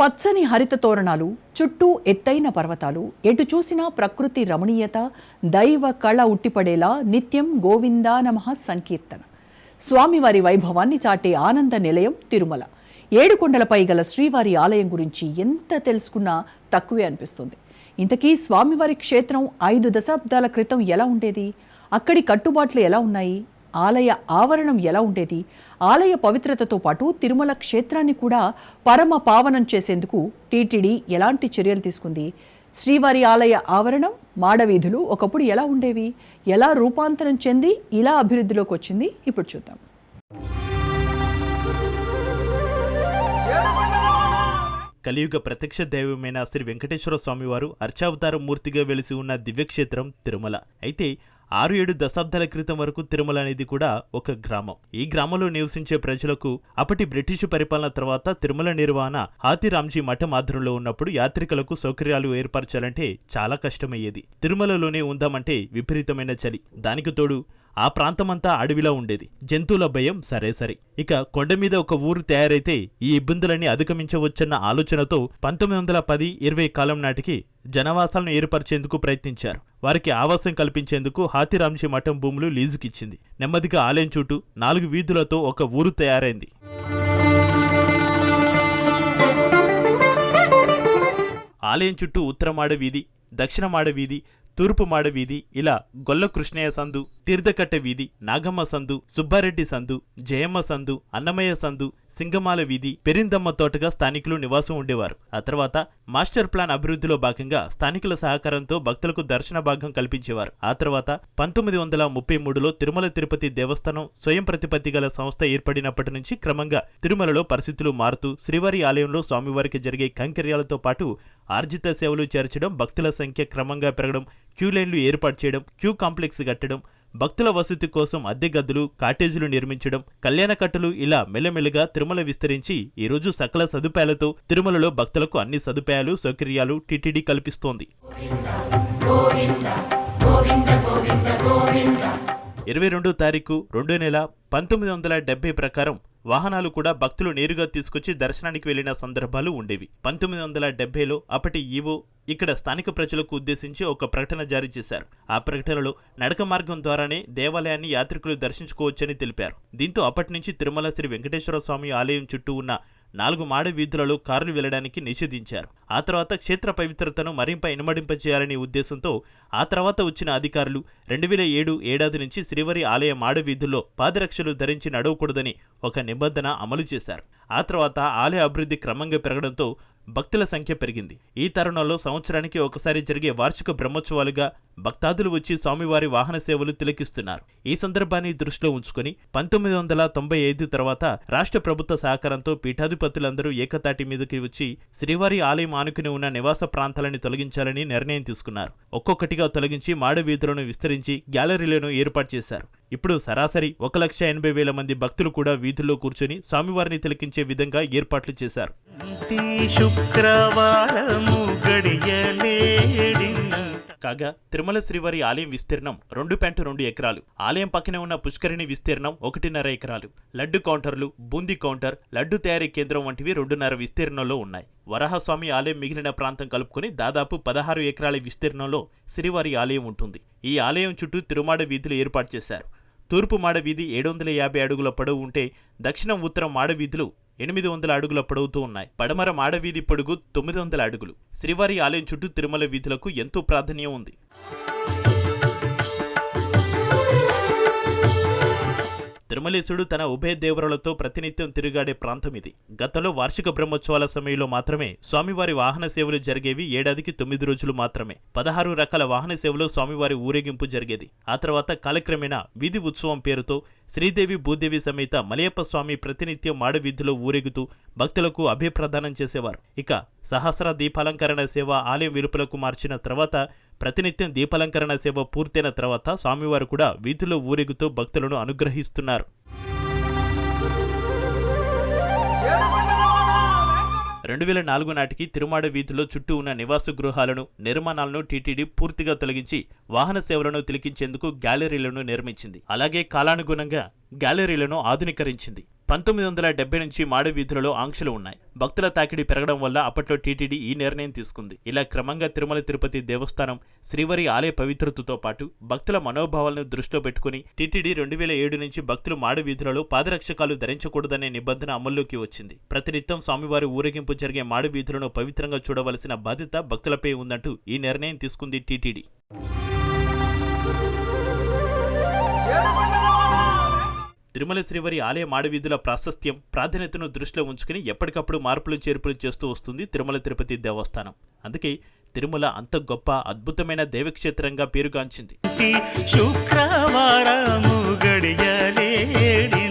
పచ్చని హరిత తోరణాలు చుట్టూ ఎత్తైన పర్వతాలు ఎటు చూసినా ప్రకృతి రమణీయత దైవ కళ ఉట్టిపడేలా నిత్యం గోవిందా నమః సంకీర్తన. స్వామివారి వైభవాన్ని చాటే ఆనంద నిలయం తిరుమల. ఏడుకొండలపై గల శ్రీవారి ఆలయం గురించి ఎంత తెలుసుకున్నా తక్కువే అనిపిస్తుంది. ఇంతకీ స్వామివారి క్షేత్రం ఐదు దశాబ్దాల క్రితం ఎలా ఉండేది? అక్కడి కట్టుబాట్లు ఎలా ఉన్నాయి? ఆలయ ఆవరణం ఎలా ఉండేది? ఆలయ పవిత్రతతో పాటు తిరుమల క్షేత్రాన్ని కూడా పరమ పావనం చేసేందుకు టీటీడీ ఎలాంటి చర్యలు తీసుకుంది? శ్రీవారి ఆలయ ఆవరణం మాడవీధులు ఒకప్పుడు ఎలా ఉండేవి? ఎలా రూపాంతరం చెంది ఇలా అభివృద్ధిలోకి వచ్చింది? ఇప్పుడు చూద్దాం. కలియుగ ప్రత్యక్ష దైవమైన శ్రీ వెంకటేశ్వర స్వామివారు అర్చావతార మూర్తిగా వెలిసి ఉన్న దివ్యక్షేత్రం తిరుమల. అయితే ఆరు ఏడు దశాబ్దాల క్రితం వరకు తిరుమల అనేది కూడా ఒక గ్రామం. ఈ గ్రామంలో నివసించే ప్రజలకు అప్పటి బ్రిటిషు పరిపాలన తర్వాత తిరుమల నిర్వహణ హాతిరాంజీ మఠం ఆధ్వర్యంలో ఉన్నప్పుడు యాత్రికులకు సౌకర్యాలు ఏర్పరచాలంటే చాలా కష్టమయ్యేది. తిరుమలలోనే ఉందామంటే విపరీతమైన చలి. దానికి తోడు ఆ ప్రాంతమంతా అడవిలా ఉండేది. జంతువుల భయం సరే సరే. ఇక కొండ మీద ఒక ఊరు తయారైతే ఈ ఇబ్బందులన్నీ అధిగమించవచ్చన్న ఆలోచనతో పంతొమ్మిది వందల పది ఇరవై కాలం నాటికి జనవాసాలను ఏర్పరిచేందుకు ప్రయత్నించారు. వారికి ఆవాసం కల్పించేందుకు హాతిరాంశి మఠం భూములు లీజుకిచ్చింది. నెమ్మదిగా ఆలయం చుట్టూ నాలుగు వీధులతో ఒక ఊరు తయారైంది. ఆలయం చుట్టూ ఉత్తరమాడ వీధి దక్షిణమాడ వీధి తూర్పు మాడ వీధి ఇలా గొల్ల కృష్ణయ్య సందు తీర్థకట్ట వీధి నాగమ్మ సందు సుబ్బారెడ్డి సందు జయమ్మ సందు అన్నమయ్య సందు సింగమాల వీధి పెరిందమ్మ తోటగా స్థానికులు నివాసం ఉండేవారు. ఆ తర్వాత మాస్టర్ ప్లాన్ అభివృద్ధిలో భాగంగా స్థానికుల సహకారంతో భక్తులకు దర్శన భాగం కల్పించేవారు. ఆ తర్వాత పంతొమ్మిది వందల ముప్పై మూడులో తిరుమల తిరుపతి దేవస్థానం స్వయం ప్రతిపత్తి గల సంస్థ ఏర్పడినప్పటి నుంచి క్రమంగా తిరుమలలో పరిస్థితులు మారుతూ శ్రీవారి ఆలయంలో స్వామివారికి జరిగే కంకర్యాలతో పాటు ఆర్జిత సేవలు చేర్చడం భక్తుల సంఖ్య క్రమంగా పెరగడం క్యూ లైన్లు ఏర్పాటు చేయడం క్యూ కాంప్లెక్స్ కట్టడం భక్తుల వసతి కోసం అద్దె గదులు కాటేజీలు నిర్మించడం కళ్యాణ కట్టలు ఇలా మెల్లమెల్లగా తిరుమల విస్తరించి ఈ రోజు సకల సదుపాయాలతో తిరుమలలో భక్తులకు అన్ని సదుపాయాలు సౌకర్యాలు టీటీడీ కల్పిస్తోంది. ఇరవై రెండో తారీఖు రెండో నెల పంతొమ్మిది వందల డెబ్బై ప్రకారం వాహనాలు కూడా భక్తులు నేరుగా తీసుకొచ్చి దర్శనానికి వెళ్ళిన సందర్భాలు ఉండేవి. పంతొమ్మిది వందల డెబ్బైలో అప్పటి ఈవో ఇక్కడ స్థానిక ప్రజలకు ఉద్దేశించి ఒక ప్రకటన జారీ చేశారు. ఆ ప్రకటనలో నడక మార్గం ద్వారానే దేవాలయాన్ని యాత్రికులు దర్శించుకోవచ్చని తెలిపారు. దీంతో అప్పటి నుంచి తిరుమల శ్రీ వెంకటేశ్వర స్వామి ఆలయం చుట్టూ ఉన్న నాలుగు మాడ వీధులలో కార్లు వెళ్ళడానికి నిషేధించారు. ఆ తర్వాత క్షేత్ర పవిత్రతను మరింప ఇనుమడింపచేయాలనే ఉద్దేశంతో ఆ తర్వాత వచ్చిన అధికారులు రెండు వేల ఏడు ఏడాది నుంచి శ్రీవారి ఆలయ మాడ వీధుల్లో పాదరక్షలు ధరించి నడవకూడదని ఒక నిబంధన అమలు చేశారు. ఆ తర్వాత ఆలయ అభివృద్ధి క్రమంగా పెరగడంతో భక్తుల సంఖ్య పెరిగింది. ఈ తరుణంలో సంవత్సరానికి ఒకసారి జరిగే వార్షిక బ్రహ్మోత్సవాలుగా భక్తాదులు వచ్చి స్వామివారి వాహన సేవలు తిలకిస్తున్నారు. ఈ సందర్భాన్ని దృష్టిలో ఉంచుకుని పంతొమ్మిది వందల తొంభై ఐదు తర్వాత రాష్ట్ర ప్రభుత్వ సహకారంతో పీఠాధిపతులందరూ ఏకతాటి మీదకి వచ్చి శ్రీవారి ఆలయం ఆనుకుని ఉన్న నివాస ప్రాంతాలని తొలగించాలని నిర్ణయం తీసుకున్నారు. ఒక్కొక్కటిగా తొలగించి మాడ వీధులను విస్తరించి గ్యాలరీలను ఏర్పాటు చేశారు. ఇప్పుడు సరాసరి ఒక లక్ష ఎనభై వేల మంది భక్తులు కూడా వీధుల్లో కూర్చొని స్వామివారిని తిలకించే విధంగా ఏర్పాట్లు చేశారు. శుక్రవారము గడియలే కాగా తిరుమల శ్రీవారి ఆలయం విస్తీర్ణం రెండు పాయింట్ రెండు ఎకరాలు. ఆలయం పక్కనే ఉన్న పుష్కరిణి విస్తీర్ణం ఒకటిన్నర ఎకరాలు. లడ్డు కౌంటర్లు బూందీ కౌంటర్ లడ్డు తయారీ కేంద్రం వంటివి రెండున్నర విస్తీర్ణంలో ఉన్నాయి. వరాహస్వామి ఆలయం మిగిలిన ప్రాంతం కలుపుకుని దాదాపు పదహారు ఎకరాల విస్తీర్ణంలో శ్రీవారి ఆలయం ఉంటుంది. ఈ ఆలయం చుట్టూ తిరుమాడ వీధులు ఏర్పాటు చేశారు. తూర్పు మాడ వీధి ఏడు వందల యాభై అడుగుల పొడవు ఉంటే దక్షిణం ఉత్తరం మాడ వీధులు ఎనిమిది వందల అడుగుల పొడవుతూ ఉన్నాయి. పడమర మాడవీధి పొడుగు తొమ్మిది వందల అడుగులు. శ్రీవారి ఆలయం చుట్టూ తిరుమల వీధులకు ఎంతో ప్రాధాన్యం ఉంది. తిరుమలేశుడు తన ఉభయ దేవరులతో ప్రతినిత్యం తిరుగాడే ప్రాంతం ఇది. గతంలో వార్షిక బ్రహ్మోత్సవాల సమయంలో మాత్రమే స్వామివారి వాహన సేవలు జరిగేవి ఏడాదికి తొమ్మిది రోజులు మాత్రమే. పదహారు రకాల వాహన సేవలో స్వామివారి ఊరేగింపు జరిగేది. ఆ తర్వాత కాలక్రమేణా వీధి ఉత్సవం పేరుతో శ్రీదేవి భూదేవి సమేత మలయప్ప స్వామి ప్రతినిత్యం మాడవీధిలో ఊరేగుతూ భక్తులకు అభయప్రదానం చేసేవారు. ఇక సహస్ర దీపాలంకరణ సేవ ఆలయం వెలుపలకు మార్చిన తర్వాత ప్రతినిత్యం దీపాలంకరణ సేవ పూర్తయిన తర్వాత స్వామివారు కూడా వీధిలో ఊరేగుతూ భక్తులను అనుగ్రహిస్తున్నారు. రెండు వేల నాలుగు నాటికి తిరుమాడ వీధిలో చుట్టూ ఉన్న నివాస గృహాలను నిర్మాణాలను టీటీడీ పూర్తిగా తొలగించి వాహన సేవలను తిలకించేందుకు గ్యాలరీలను నిర్మించింది. అలాగే కాలానుగుణంగా గ్యాలరీలను ఆధునీకరించింది. పంతొమ్మిది వందల డెబ్బై నుంచి మాడు వీధులలో ఆంక్షలు ఉన్నాయి. భక్తుల తాకిడి పెరగడం వల్ల అప్పట్లో టీటీడీ ఈ నిర్ణయం తీసుకుంది. ఇలా క్రమంగా తిరుమల తిరుపతి దేవస్థానం శ్రీవారి ఆలయ పవిత్రతతో పాటు భక్తుల మనోభావాలను దృష్టిలో పెట్టుకుని టీటీడీ రెండు వేల ఏడు నుంచి భక్తులు మాడు వీధులలో పాదరక్షకాలు ధరించకూడదనే నిబంధన అమల్లోకి వచ్చింది. ప్రతినిత్యం స్వామివారి ఊరేగింపు జరిగే మాడు వీధులను పవిత్రంగా చూడవలసిన బాధ్యత భక్తులపై ఉందంటూ ఈ నిర్ణయం తీసుకుంది టీటీడీ. తిరుమల శ్రీవారి ఆలయ మాడవీధుల ప్రాశస్త్యం ప్రాధాన్యతను దృష్టిలో ఉంచుకుని ఎప్పటికప్పుడు మార్పులు చేర్పులు చేస్తూ వస్తుంది తిరుమల తిరుపతి దేవస్థానం. అందుకే తిరుమల అంత గొప్ప అద్భుతమైన దైవక్షేత్రంగా పేరుగాంచింది. శుక్రవారము గడియలేడి